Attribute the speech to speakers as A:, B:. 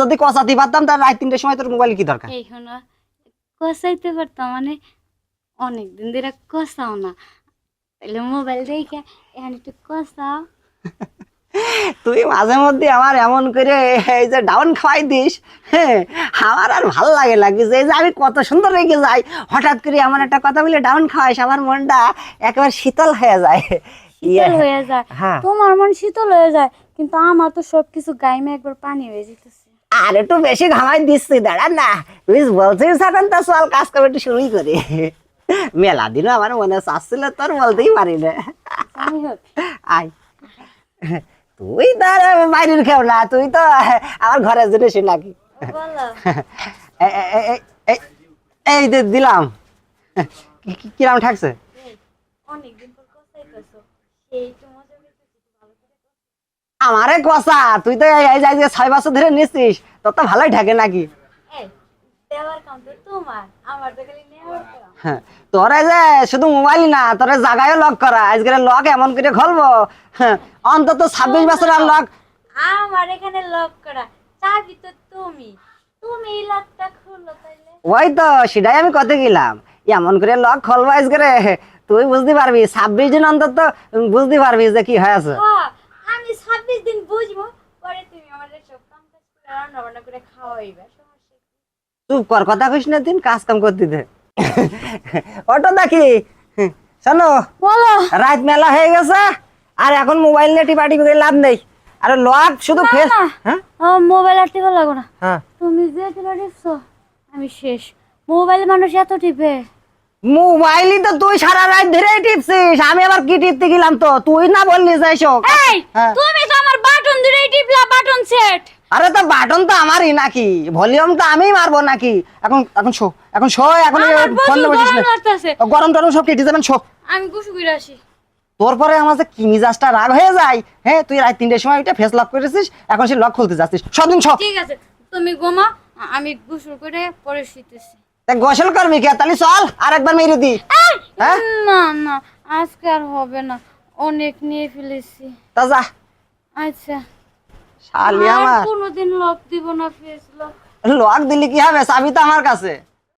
A: যদি কষাতে পারতাম তার রাত তিনটের সময় তোর মোবাইল কি দরকার?
B: এই কষাইতে পারতাম মানে অনেক দিন ধরে কষাও না। তাহলে মোবাইল দেখে এখানে একটু কষাও।
A: তুই মাঝে মধ্যে আমার এমন করে এই যে ডাউন খাওয়াই দিস হ্যাঁ আমার আর ভালো লাগে কি যে আমি কত সুন্দর রেখে যাই হঠাৎ করে এমন একটা কথা বলে ডাউন খাওয়াইস আমার মনটা একেবারে শীতল হয়ে যায়। ইয়ে,
B: শীতল হয়ে যায়।
A: হ্যাঁ।
B: তোমার মন শীতল হয়ে যায় কিন্তু আমার তো সবকিছু গাইমে একবার পানি হয়ে যেতেছে।
A: আর একটু বেশি ঘামাই দিচ্ছি দাঁড়া না। তুই বলছিস এখন তো চল কাজ করে একটু শুরুই করি। মেলা দিনও আমার মনে চাচ্ছিল তোর বলতেই পারি না। আয়। তুই তো আর বাইরের খেও না তুই তো আমার ঘরের জিনিস নাকি। এই যে দিলাম। কিরাম ঠাকছে?
B: অনেকদিন পর কষাইতেছো সেই তো মজা পেতেছি ভালো করে
A: আমারে কষা তুই তো এই যে ছয় বছর ধরে নিচ্ছিস তোর তো ভালোই ঠাকে নাকি? হ্যাঁ, তোর যে শুধু মোবাইল না তোর এই জায়গায়ও লক করা আজকের লক এমন করে খুলবো। হ্যাঁ, অন্তত ছাব্বিশ বছর আর লক
B: আমার এখানে লক করা চাবি তো তুমি। তুমি লকটা খুলো তাইলে।
A: ওই তো সেটাই আমি কত গেলাম। এমন করে লক খুলবো আজকের তুই বুঝতে পারবি ছাব্বিশ দিন অন্তত বুঝতে পারবি যে কি হয়েছে।
B: হ্যাঁ, দিন বুঝব পরে তুমি আমাদের সব কাম কাজ করে রান্না বান্না করে খাওয়াইবা সমস্যা
A: চুপ কর কথা কইস না দিন কাজ কাম করতে দে। অটো দেখি শোনো
B: বলো।
A: রাত মেলা হয়ে গেছে আর এখন মোবাইল নিয়ে টিপাটি করে লাভ নেই। আর শুধু ফেস হ্যাঁ?
B: মোবাইল আর টিপে লাগো না।
A: হ্যাঁ।
B: তুমি যে টিপে টিপছো আমি শেষ। মোবাইল মানুষ এত টিপে।
A: মোবাইলই তো তুই সারা রাত ধরে টিপছিস আমি আবার কি টিপতে গেলাম তো? তুই না বললি যাই শোক
B: এই
A: হ্যাঁ।
B: তুমি তো আমার বাটন ধরে টিপলা বাটন সেট
A: আরে তো বাটন তো আমারই নাকি? ভলিউম তো আমিই মারবো নাকি? এখন এখন শো এখন শো এখন ফোন বসিস
B: গরম
A: গরম টরম সব কেটে যাবেন শো।
B: আমি গুছু করে আসি।
A: তোর পরে আমার যে কি মিজাজটা রাগ হয়ে যায়। হ্যাঁ তুই রাত তিনটের সময় এটা ফেস লক করেছিস এখন সে লক খুলতে যাচ্ছিস। সদিন ছ
B: ঠিক আছে তুমি ঘুমা আমি গোসল করে পরে শুইতেছি।
A: তা গোসল করবি কে? তাহলে চল আর একবার মেরে দি। হ্যাঁ?
B: না না আজকে আর হবে না। অনেক নিয়ে ফেলেছি।
A: তা যা।
B: আচ্ছা।
A: শালি আমার।
B: কোনোদিন লক দিব না ফেস লক
A: লক দিলি কি হবে? চাবি তো আমার কাছে।